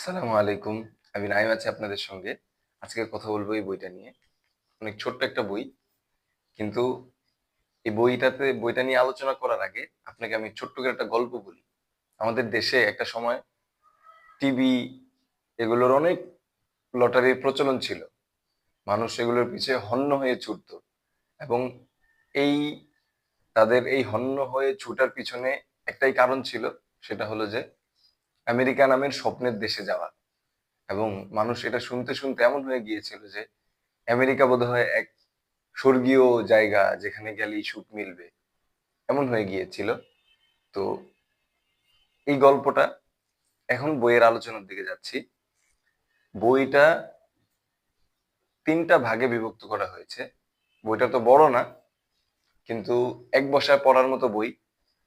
আসসালামু আলাইকুম। আমি নাইম আছি আপনাদের সঙ্গে। আজকে কথা বলব এই বইটা নিয়ে। অনেক ছোট্ট একটা বই। কিন্তু এই বইটাতে, বইটা নিয়ে আলোচনা করার আগে আপনাকে আমি ছোট্ট করে একটা গল্প বলি। আমাদের দেশে একটা সময় টিভি এগুলোর অনেক লটারির প্রচলন ছিল। মানুষ এগুলোর পিছিয়ে হন্য হয়ে ছুটতো। এবং এই, তাদের এই হন্য হয়ে ছুটার পিছনে একটাই কারণ ছিল, সেটা হলো যে আমেরিকা নামের স্বপ্নের দেশে যাওয়া। এবং মানুষ এটা শুনতে শুনতে এমন হয়ে গিয়েছিল যে, আমেরিকা বোধহয় এক স্বর্গীয় জায়গা যেখানে গেলেই সুখ মিলবে। এমন হয়ে গিয়েছিল। তো এই গল্পটা এখন বইয়ের আলোচনার দিকে যাচ্ছি। বইটা তিনটা ভাগে বিভক্ত করা হয়েছে। বইটা তো বড় না, কিন্তু এক বসায় পড়ার মতো বই।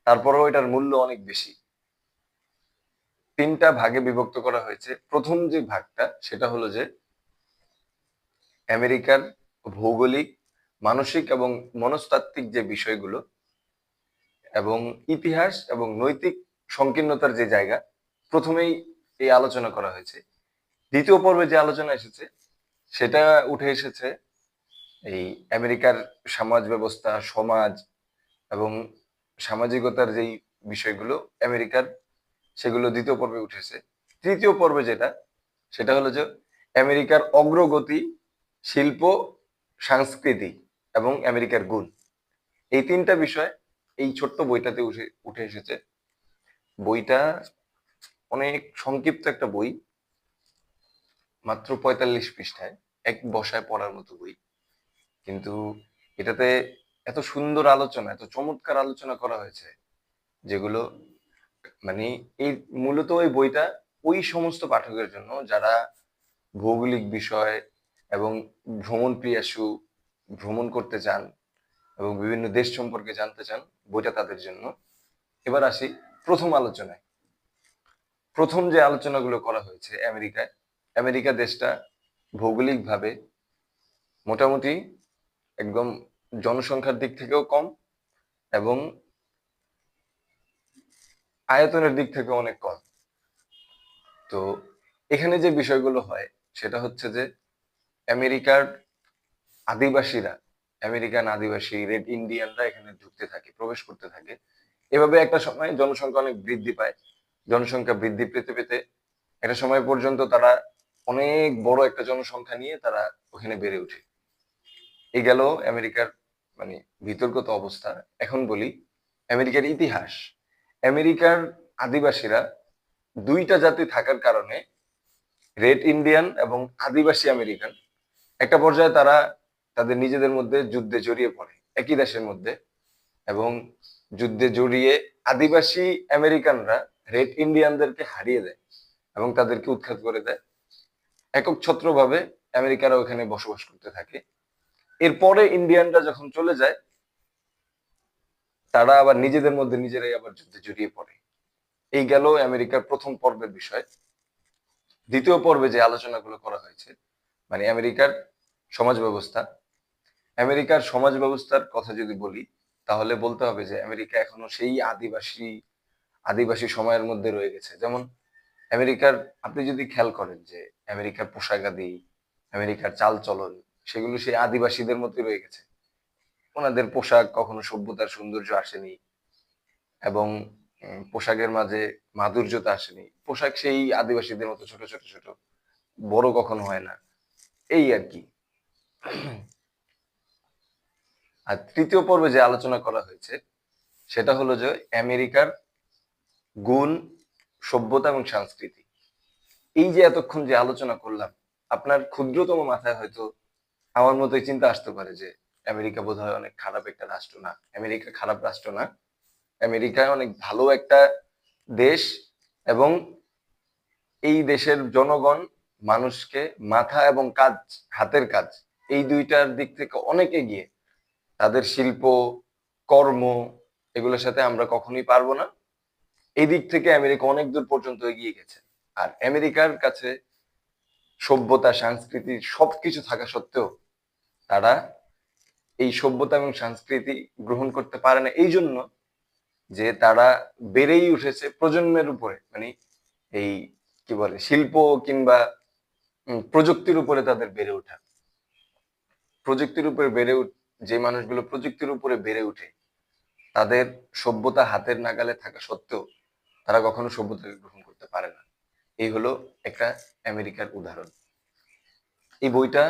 তারপরেও এটার মূল্য অনেক বেশি। তিনটা ভাগে বিভক্ত করা হয়েছে। প্রথম যে ভাগটা, সেটা হলো যে আমেরিকার ভৌগোলিক, মানসিক এবং মনস্তাত্ত্বিক যে বিষয়গুলো এবং ইতিহাস এবং নৈতিক সংকীর্ণতার যে জায়গা, প্রথমেই এই আলোচনা করা হয়েছে। দ্বিতীয় পর্বে যে আলোচনা এসেছে, সেটা উঠে এসেছে এই আমেরিকার সমাজ ব্যবস্থা, সমাজ এবং সামাজিকতার যেই বিষয়গুলো, আমেরিকার সেগুলো দ্বিতীয় পর্বে উঠেছে। তৃতীয় পর্বে যেটা, সেটা হলো যে আমেরিকার অগ্রগতি, শিল্প, সংস্কৃতি এবং আমেরিকার গুণ। এই তিনটা বিষয় এই ছোট্ট বইটাতে উঠে উঠে এসেছে। বইটা অনেক সংক্ষিপ্ত একটা বই, মাত্র পঁয়তাল্লিশ পৃষ্ঠায়, এক বসায় পড়ার মতো বই। কিন্তু এটাতে এত সুন্দর আলোচনা, এত চমৎকার আলোচনা করা হয়েছে, যেগুলো মানে এই মূলত ওই বইটা ওই সমস্ত পাঠকের জন্য যারা ভৌগোলিক বিষয় এবং ভ্রমণ প্রিয়াসু, ভ্রমণ করতে চান এবং বিভিন্ন দেশ সম্পর্কে জানতে চান, বইটা তাদের জন্য। এবার আসি প্রথম আলোচনায়। প্রথম যে আলোচনাগুলো করা হয়েছে আমেরিকায়, আমেরিকা দেশটা ভৌগোলিকভাবে মোটামুটি একদম জনসংখ্যার দিক থেকেও কম এবং আয়তনের দিক থেকে অনেক কম। তো এখানে যে বিষয়গুলো হয়, সেটা হচ্ছে যে আমেরিকার আদিবাসীরা, আমেরিকান আদিবাসী, রেড ইন্ডিয়ানরা এখানে ঢুকতে থাকে, প্রবেশ করতে থাকে। এভাবে একটা সময় জনসংখ্যা অনেক বৃদ্ধি পায়। জনসংখ্যা বৃদ্ধি পেতে পেতে একটা সময় পর্যন্ত তারা অনেক বড় একটা জনসংখ্যা নিয়ে তারা ওখানে বেড়ে ওঠে। এই গেল আমেরিকার মানে বিতর্কত অবস্থা। এখন বলি, আমেরিকার ইতিহাস। আমেরিকার আদিবাসীরা দুইটা জাতি থাকার কারণে রেড ইন্ডিয়ান এবং আদিবাসী আমেরিকান, একটা পর্যায়ে তারা তাদের নিজেদের মধ্যে যুদ্ধে জড়িয়ে পড়ে, একই দেশের মধ্যে, এবং যুদ্ধে জড়িয়ে আদিবাসী আমেরিকানরা রেড ইন্ডিয়ানদেরকে হারিয়ে দেয় এবং তাদেরকে উৎখাত করে দেয়। একক ছত্রভাবে আমেরিকারা ওখানে বসবাস করতে থাকে। এরপরে ইন্ডিয়ানরা যখন চলে যায় তারা আবার নিজেদের মধ্যে নিজেরাই আবার যুদ্ধে জড়িয়ে পড়ে। এই গেল আমেরিকার প্রথম পর্বের বিষয়। দ্বিতীয় পর্বে যে আলোচনাগুলো করা হয়েছে মানে আমেরিকার সমাজ ব্যবস্থা। আমেরিকার সমাজ ব্যবস্থার কথা যদি বলি, তাহলে বলতে হবে যে আমেরিকা এখনও সেই আদিবাসী আদিবাসী সময়ের মধ্যে রয়ে গেছে। যেমন আমেরিকার, আপনি যদি খেয়াল করেন যে আমেরিকার পোশাক আদি, আমেরিকার চাল চলন সেগুলো সেই আদিবাসীদের মধ্যে রয়ে গেছে। ওনাদের পোশাক, কখনো সভ্যতার সৌন্দর্য আসেনি এবং পোশাকের মাঝে মাধুর্যতা আসেনি। পোশাক সেই আদিবাসীদের মতো ছোট ছোট ছোট, বড় কখনো হয় না। এই আর কি। আর তৃতীয় পর্বে যে আলোচনা করা হয়েছে, সেটা হলো যে আমেরিকার গুণ, সভ্যতা এবং সংস্কৃতি। এই যে এতক্ষণ যে আলোচনা করলাম, আপনার ক্ষুদ্রতম মাথায় হয়তো আমার মতোই চিন্তা আসতে পারে যে আমেরিকা বোধ হয় অনেক খারাপ একটা রাষ্ট্র না। আমেরিকা খারাপ রাষ্ট্র না। আমেরিকা অনেক ভালো একটা দেশ এবং এই দেশের জনগণ মানুষকে মাথা এবং কাজ, হাতের কাজ, এই দুইটার দিক থেকে অনেক এগিয়ে। তাদের শিল্প, কর্ম এগুলোর সাথে আমরা কখনোই পারব না। এই দিক থেকে আমেরিকা অনেক দূর পর্যন্ত এগিয়ে গেছে। আর আমেরিকার কাছে সভ্যতা, সংস্কৃতি সবকিছু থাকা সত্ত্বেও তারা এই সভ্যতা এবং সংস্কৃতি গ্রহণ করতে পারে না। এই জন্য যে তারা বেড়েই উঠেছে প্রজন্মের উপরে মানে এই কি বলে, শিল্প কিংবা প্রযুক্তির উপরে তাদের বেড়ে ওঠা। প্রযুক্তির উপরে বেড়ে যে মানুষগুলো প্রযুক্তির উপরে বেড়ে উঠে তাদের সভ্যতা হাতের নাগালে থাকা সত্ত্বেও তারা কখনো সভ্যতাকে গ্রহণ করতে পারে না। এই হলো একটা আমেরিকার উদাহরণ। এই বইটা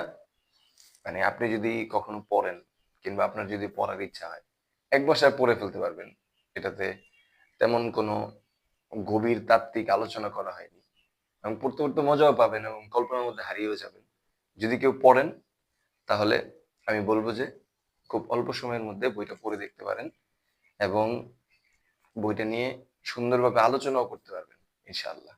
মানে আপনি যদি কখনো পড়েন কিংবা আপনার যদি পড়ার ইচ্ছা হয়, এক বসায় পড়ে ফেলতে পারবেন। এটাতে তেমন কোনো গভীর তাত্ত্বিক আলোচনা করা হয়নি। এবং পড়তে পড়তে মজাও পাবেন এবং কল্পনার মধ্যে হারিয়েও যাবেন। যদি কেউ পড়েন, তাহলে আমি বলব যে খুব অল্প সময়ের মধ্যে বইটা পড়ে দেখতে পারেন এবং বইটা নিয়ে সুন্দরভাবে আলোচনাও করতে পারবেন, ইনশাআল্লাহ।